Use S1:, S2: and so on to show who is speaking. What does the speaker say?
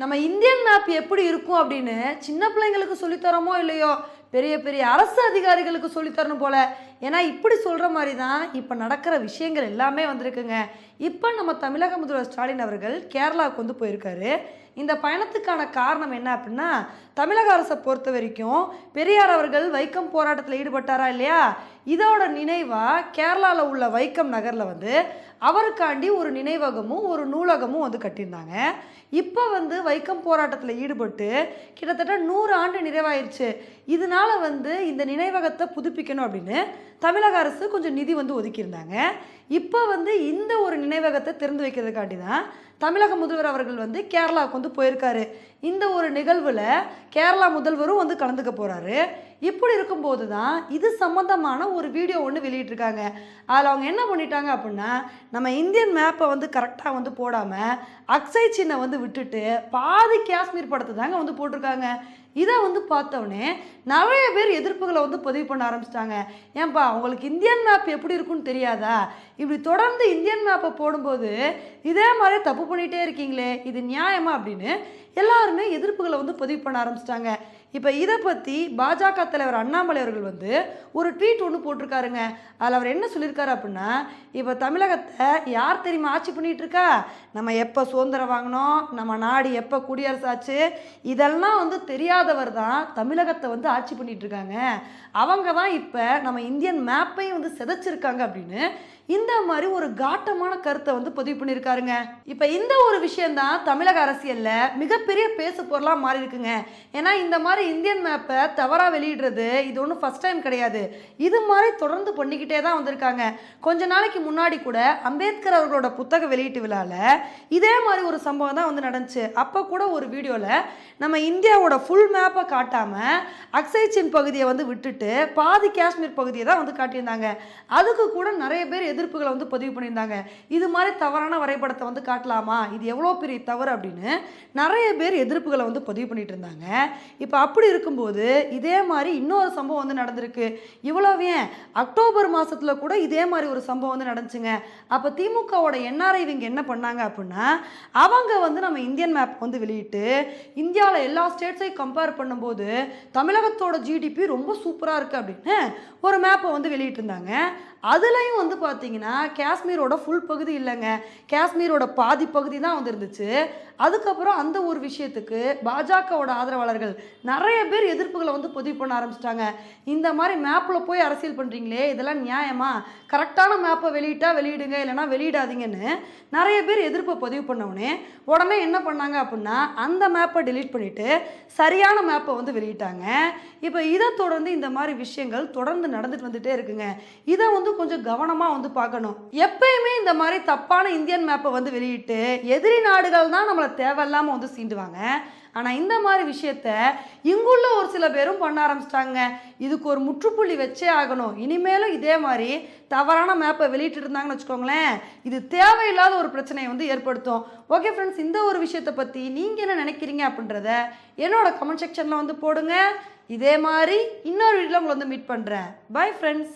S1: நம்ம Indian map எப்படி இருக்கும் அப்படின்னு சின்ன பிள்ளைங்களுக்கு சொல்லித்தரமோ இல்லையோ பெரிய பெரிய அரசு அதிகாரிகளுக்கு சொல்லித்தரணும் போல. ஏன்னா இப்படி சொல்கிற மாதிரி தான் இப்போ நடக்கிற விஷயங்கள் எல்லாமே வந்திருக்குங்க. இப்போ நம்ம தமிழக முதல்வர் ஸ்டாலின் அவர்கள் கேரளாவுக்கு வந்து போயிருக்காரு. இந்த பயணத்துக்கான காரணம் என்ன அப்படின்னா தமிழக அரசை பொறுத்த வரைக்கும் பெரியார் அவர்கள் வைக்கம் போராட்டத்தில் ஈடுபட்டாரா இல்லையா? இதோட நினைவாக கேரளாவில் உள்ள வைக்கம் நகரில் வந்து அவருக்காண்டி ஒரு நினைவகமும் ஒரு நூலகமும் வந்து கட்டியிருந்தாங்க. இப்போ வந்து வைக்கம் போராட்டத்தில் ஈடுபட்டு கிட்டத்தட்ட நூறு ஆண்டு நிறைவாயிருச்சு. இதனால வந்து இந்த நினைவகத்தை புதுப்பிக்கணும் அப்படின்னு தமிழக அரசு கொஞ்சம் நிதி வந்து ஒதுக்கியிருந்தாங்க. இப்போ வந்து இந்த ஒரு நினைவகத்தை திறந்து வைக்கிறதுக்காண்டி தான் தமிழக முதல்வர் அவர்கள் வந்து கேரளாவுக்கு வந்து போயிருக்காரு. இந்த ஒரு நிகழ்வில் கேரளா முதல்வரும் வந்து கலந்துக்க போகிறாரு இப்படி இருக்கும்போது தான் இது சம்மந்தமான ஒரு வீடியோ ஒன்று வெளியிட்டிருக்காங்க. அதில் அவங்க என்ன பண்ணிட்டாங்க அப்படின்னா நம்ம இந்தியன் மேப்பை வந்து கரெக்டாக வந்து போடாமல் அக்ஸை சின்ன வந்து விட்டுட்டு பாதி காஷ்மீர் படத்தை தாங்க வந்து போட்டிருக்காங்க. இதை வந்து பார்த்தோன்னே நிறைய பேர் எதிர்ப்புகளை வந்து பதிவு பண்ண ஆரம்பிச்சிட்டாங்க. ஏன்பா உங்களுக்கு இந்தியன் மேப் எப்படி இருக்குன்னு தெரியாதா? இப்படி தொடர்ந்து இந்தியன் மேப்பை போடும்போது இதே மாதிரி தப்பு பண்ணிகிட்டே இருக்கீங்களே இது நியாயமா அப்படின்னு எல்லாருமே எதிர்ப்புகளை வந்து பதிவு பண்ண ஆரம்பிச்சிட்டாங்க. இப்போ இதை பற்றி பாஜக தலைவர் அண்ணாமலை அவர்கள் வந்து ஒரு ட்வீட் ஒன்று போட்டிருக்காருங்க. அதில் அவர் என்ன சொல்லியிருக்காரு அப்படின்னா இப்போ தமிழகத்தை யார் தெரியுமா ஆட்சி பண்ணிகிட்ருக்கா இருக்கா? நம்ம எப்போ சுதந்திரம் வாங்கினோம்? நம்ம நாடு எப்போ குடியரசு ஆச்சு? இதெல்லாம் வந்து தெரியாதவர் தான் தமிழகத்தை வந்து ஆட்சி பண்ணிகிட்டு இருக்காங்க. அவங்க தான் இப்போ நம்ம இந்தியன் மேப்பையும் வந்து சிதைச்சிருக்காங்க அப்படின்னு இந்த மாதிரி ஒரு காட்டமான கருத்தை வந்து பதிவு பண்ணியிருக்காருங்க. இப்போ இந்த ஒரு விஷயம்தான் தமிழக அரசியலில் மிகப்பெரிய பேசு பொருளாக மாறி இருக்குங்க ஏன்னா இந்த மாதிரி இந்தியன் மேப்பை தவறாக வெளியிடுறது இது ஒன்றும் ஃபஸ்ட் டைம் கிடையாது. இது மாதிரி தொடர்ந்து பண்ணிக்கிட்டே தான் வந்திருக்காங்க. கொஞ்ச நாளைக்கு முன்னாடி கூட அம்பேத்கர் அவர்களோட புத்தக வெளியீட்டு விழாவில் இதே மாதிரி ஒரு சம்பவம் தான் வந்து நடந்துச்சு. அப்போ கூட ஒரு வீடியோவில் நம்ம இந்தியாவோட ஃபுல் மேப்பை காட்டாமல் அக்ஸைச்சின் பகுதியை வந்து விட்டுட்டு பாதி காஷ்மீர் பகுதியை தான் வந்து காட்டியிருந்தாங்க. அதுக்கு கூட நிறைய பேர் எதிர்ப்புகளை வந்து பதிவு பண்ணியிருந்தாங்க. இது மாதிரி தவறான வரைபடத்தை வந்து காட்டலாமா? இது எவ்வளோ பெரிய தவறு அப்படின்னு நிறைய பேர் எதிர்ப்புகளை வந்து பதிவு பண்ணிட்டு இருந்தாங்க இப்போ அப்படி இருக்கும்போது இதே மாதிரி இன்னொரு சம்பவம் வந்து நடந்திருக்கு. இவ்வளவு ஏன்? அக்டோபர் மாதத்தில் கூட இதே மாதிரி ஒரு சம்பவம் வந்து நடந்துச்சுங்க. அப்போ திமுகவோட என்ஆர்ஐ இவங்க என்ன பண்ணாங்க அப்படின்னா அவங்க வந்து நம்ம இந்தியன் மேப் வந்து வெளியிட்டு இந்தியாவில் எல்லா ஸ்டேட்ஸையும் கம்பேர் பண்ணும்போது தமிழகத்தோட ஜிடிபி ரொம்ப சூப்பராக இருக்குது அப்படின்னு ஒரு மேப்பை வந்து வெளியிட்டிருந்தாங்க. அதுலேயும் வந்து பார்த்தீங்கன்னா பார்த்தீங்கன்னா காஷ்மீரோட ஃபுல் பகுதி இல்லைங்க. காஷ்மீரோட பாதி பகுதி தான் வந்து இருந்துச்சு அதுக்கப்புறம் அந்த ஒரு விஷயத்துக்கு பாஜகவோட ஆதரவாளர்கள் நிறைய பேர் எதிர்ப்புகளை வந்து பதிவு பண்ண ஆரம்பிச்சிட்டாங்க. இந்த மாதிரி மேப்பில் போய் அரசியல் பண்ணுறீங்களே இதெல்லாம் நியாயமா? கரெக்டான மேப்பை வெளியிட்டா வெளியிடுங்க இல்லைனா வெளியிடாதீங்கன்னு நிறைய பேர் எதிர்ப்பை பதிவு பண்ணவுடனே உடனே என்ன பண்ணாங்க அப்படின்னா அந்த மேப்பை டெலீட் பண்ணிவிட்டு சரியான மேப்பை வந்து வெளியிட்டாங்க. இப்போ இதை தொடர்ந்து இந்த மாதிரி விஷயங்கள் தொடர்ந்து நடந்துட்டு வந்துட்டே இருக்குங்க. இதை வந்து கொஞ்சம் கவனமாக வந்து பார்க்கணும். எப்பயுமே இந்த மாதிரி தப்பான இந்தியன் மேப்பை வந்து வெளியிட்டு எதிரி நாடுகள் தான் நம்மளை தேவையில்லாமல் வந்து சீண்டுவாங்க. ஆனால் இந்த மாதிரி விஷயத்த இங்குள்ள ஒரு சில பேரும் பண்ண ஆரம்பிச்சிட்டாங்க. இதுக்கு ஒரு முற்றுப்புள்ளி வச்சே ஆகணும். இனிமேலும் இதே மாதிரி தவறான மேப்பை வெளியிட்டு இருந்தாங்கன்னு வச்சுக்கோங்களேன் இது தேவையில்லாத ஒரு பிரச்சனையை வந்து ஏற்படுத்தும். ஓகே ஃப்ரெண்ட்ஸ் இந்த ஒரு விஷயத்தை பற்றி நீங்கள் என்ன நினைக்கிறீங்க அப்படின்றத என்னோட கமெண்ட் செக்ஷனில் வந்து போடுங்க. இதே மாதிரி இன்னொரு வீட்டில் உங்களை வந்து மீட் பண்ணுறேன் பை ஃப்ரெண்ட்ஸ்